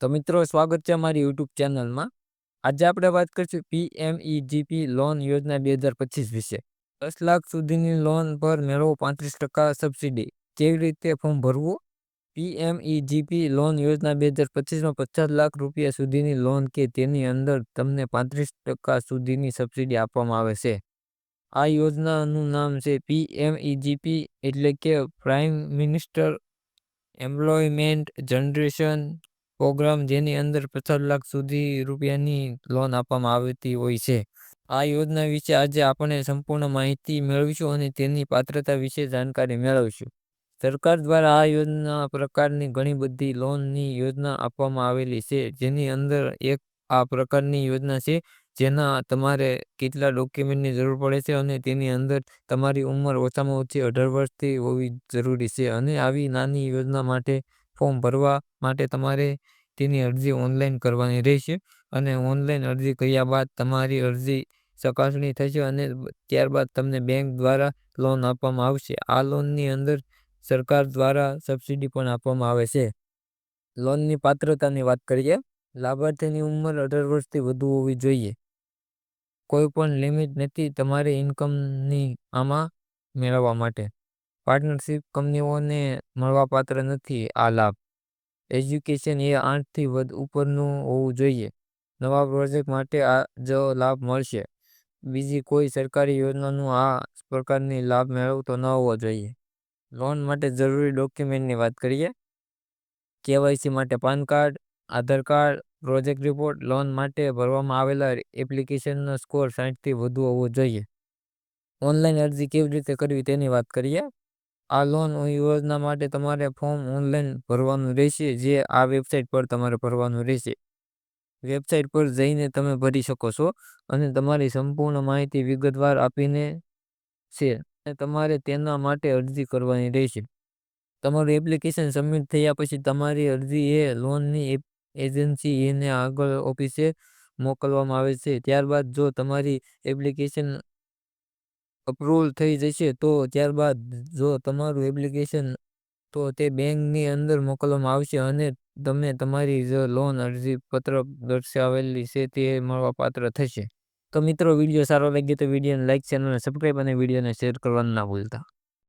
તો મિત્રો, સ્વાગત છે અમારી યુટ્યુબ ચેનલમાં. આજે આપણે વાત કરીશું પીએમઈજીપી લોન યોજના બે હજાર પચીસ વિશે. દસ લાખ સુધીની લોન પર મેળવો પાંત્રીસ ટકા સબસિડી. કેવી રીતે ફોર્મ ભરવું? પીએમઈજીપી લોન યોજના બે હજાર પચીસમાં પચાસ લાખ રૂપિયા સુધીની લોન કે તેની અંદર તમને પાંત્રીસ ટકા સુધીની સબસિડી આપવામાં આવે છે. આ યોજનાનું નામ છે પીએમઈજીપી એટલે કે prime minister employment generation programme જેની અંદર પચાસ લાખ સુધી રૂપિયાની લોન આપવામાં આવતી હોય છે. આ યોજના વિશે આજે આપણે સંપૂર્ણ માહિતી મેળવીશું અને તેની પાત્રતા વિશે જાણકારી મેળવીશું. સરકાર દ્વારા આ યોજના પ્રકારની ઘણી બધી લોનની યોજના આપવામાં આવેલી છે. જેની અંદર એક આ પ્રકારની યોજના છે, જેના તમારે કેટલા ડોક્યુમેન્ટની જરૂર પડે છે અને તેની અંદર તમારી ઉંમર ઓછામાં ઓછી અઢાર વર્ષથી હોવી જરૂરી છે અને આવી નાની યોજના માટે ફોર્મ ભરવા માટે તમારે તેની અરજી ઓનલાઈન કરવાની રહેશે અને ઓનલાઈન અરજી કર્યા બાદ તમારી અરજી ચકાસણી થશે અને ત્યારબાદ તમને બેંક દ્વારા લોન આપવામાં આવશે. આ લોનની અંદર સરકાર દ્વારા સબસિડી પણ આપવામાં આવે છે. લોનની પાત્રતાની વાત કરીએ, લાભાર્થીની ઉંમર અઢાર વર્ષથી વધુ હોવી જોઈએ. કોઈ પણ લિમિટ નથી તમારી ઇન્કમની આમાં મેળવવા માટે. પાર્ટનરશિપ કંપનીઓને મળવાપાત્ર નથી આ લાભ. એજ્યુકેશન એ આઠથી વધુ ઉપરનું હોવું જોઈએ. નવા પ્રોજેક્ટ માટે આ જો લાભ મળશે. બીજી કોઈ સરકારી યોજનાનું આ પ્રકારની લાભ મેળવતો ન હોવો જોઈએ. લોન માટે જરૂરી ડોક્યુમેન્ટની વાત કરીએ. કેવાયસી માટે PAN card, Aadhaar card project report loan માટે ભરવામાં આવેલા એપ્લિકેશનનો સ્કોર સાઠથી વધુ હોવો જોઈએ. ઓનલાઈન અરજી કેવી રીતે કરવી તેની વાત કરીએ. આ લોન યોજના માટે તમારે ફોર્મ ઓનલાઈન ભરવાનું રહેશે, જે આ વેબસાઇટ પર તમારે ભરવાનું રહેશે. વેબસાઇટ પર જઈને તમે ભરી શકો છો અને તમારી સંપૂર્ણ માહિતી વિગતવાર આપીને છે અને તમારે તેના માટે અરજી કરવાની રહેશે. તમારું એપ્લિકેશન સબમિટ થયા પછી તમારી અરજી એ લોનની એજન્સી એને આગળ ઓફિસે મોકલવામાં આવે છે. ત્યારબાદ જો તમારી એપ્લિકેશન અપ્રુવલ થઈ જશે, તો ત્યારબાદ જો તમારું એપ્લિકેશન તો તે બેંકની અંદર મોકલવામાં આવશે અને તમે તમારી જે લોન અરજી પત્ર દર્શાવેલી છે તે મળવા પાત્ર થશે. તો મિત્રો, વીડિયો સારો લાગ્યો તો વિડીયોને લાઈક ચેનલને સબસ્ક્રાઈબ અને વિડીયોને શેર કરવાનું ના ભૂલતા.